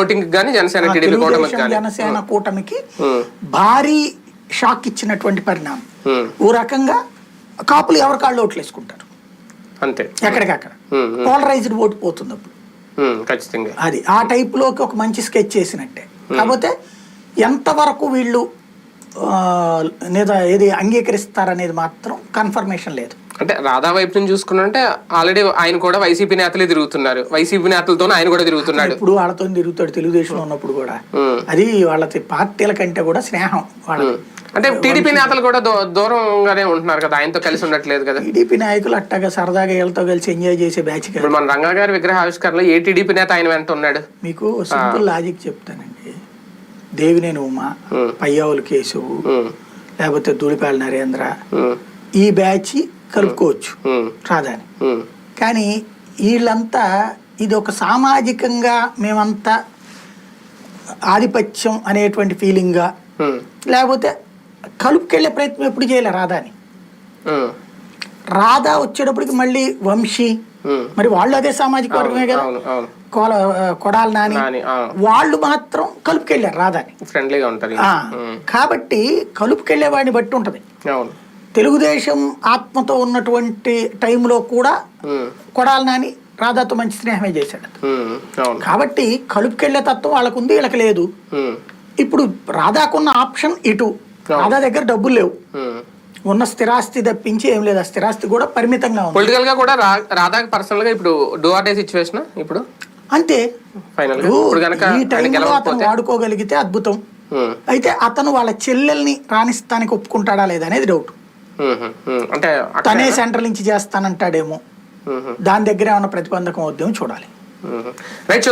Voting కానీ Janasena TDP కూటమికి కానీ జనసేన కూటమికి భారీ షాక్ ఇచ్చినటువంటి పరిణామం. ఓ రకంగా కాపులు ఎవరి కాళ్ళు ఓట్లు వేసుకుంటారు? అంతే. ఎక్కడికక్కడ. పోలరైజ్డ్ ఓటు పోతుంది అప్పుడు ఖచ్చితంగా. అది ఆ టైప్లోకి ఒక మంచి స్కెచ్ చేసినట్టే. కాకపోతే ఎంతవరకు వీళ్ళు ఏది అంగీకరిస్తారనేది మాత్రం కన్ఫర్మేషన్ లేదు. అంటే రాధా వైపు నుంచి చూసుకున్నంటే ఆల్రెడీ ఆయన కూడా వైసీపీ నేతలే తిరుగుతున్నారు. వైసీపీ నేతలతోనే ఆయన కూడా తిరుగుతున్నాడు. ఇప్పుడు వాళ్ళతో తిరుగుతాడు తెలుగుదేశంలో ఉన్నప్పుడు కూడా. అది వాళ్ళ పార్టీల కంటే కూడా స్నేహం వాళ్ళ అంటే టీడీపీ నేతలు కూడా దూరంగానే ఉంటున్నారు కదా ఆయనతో కలిసి ఉండట్లేదు కదా. టీడీపీ నాయకులు అట్టగా సరదాగా వీళ్ళతో కలిసి ఎంజాయ్ చేసే బ్యాచ్ ఇప్పుడు మన రంగా గారి విగ్రహ ఆవిష్కరణలో ఏ టీడీపీ నేత ఆయన వెంట ఉన్నాడు? మీకు సింపుల్ లాజిక్ చెప్తానండి. దేవినేని ఉమా పయ్యావుల కేశవు లేకపోతే ధూళిపాల నరేంద్ర ఈ బ్యాచ్ కలుపుకోవచ్చు. ఉమ్, కానీ వీళ్ళంతా ఇది ఒక సామాజికంగా మేమంతా ఆధిపత్యం అనేటువంటి ఫీలింగ్గా లేకపోతే కలుపుకెళ్ళే ప్రయత్నం ఎప్పుడు చేయలే రాధాని రాధా వచ్చేటప్పటికి మళ్ళీ వంశీ. మరి వాళ్ళు అదే సామాజిక వర్గమే కదా? కోల కొడాలి నాని వాళ్ళు మాత్రం కలుపుకెళ్ళారు రాధాని ఫ్రెండ్లీగా ఉంటారు కాబట్టి కలుపుకెళ్ళే వాడిని బట్టి ఉంటది. తెలుగుదేశం ఆత్మతో ఉన్నటువంటి టైంలో కూడా కొడాలి నాని రాధాతో మంచి స్నేహమే చేశాడు. కాబట్టి కలుపుకెళ్ళే తత్వం వాళ్ళకు ఉంది వీళ్ళకి లేదు. ఇప్పుడు రాధాకున్న ఆప్షన్ ఇటు. రాధా దగ్గర డబ్బులు లేవు. ఉన్న స్థిరాస్తి తప్పించి ఏం లేదు. ఆ స్థిరాస్తి కూడా పరిమితంగా ఉంది. పొలిటికల్గా కూడా రాధాకి పర్సనల్గా ఇప్పుడు? డూ ఆర్ డే సిచ్యువేషన్ ఇప్పుడు అంతే అతను వాడుకోగలిగితే అద్భుతం. అయితే అతను వాళ్ళ చెల్లెల్ని రాణిస్తానికి ఒప్పుకుంటాడా లేదా అనేది డౌట్. అంటే తనే సెంటర్ నుంచి చేస్తానంటాడేమో. దాని దగ్గర ఏమైనా ప్రతిబంధకం వద్దేమో చూడాలి. రైట్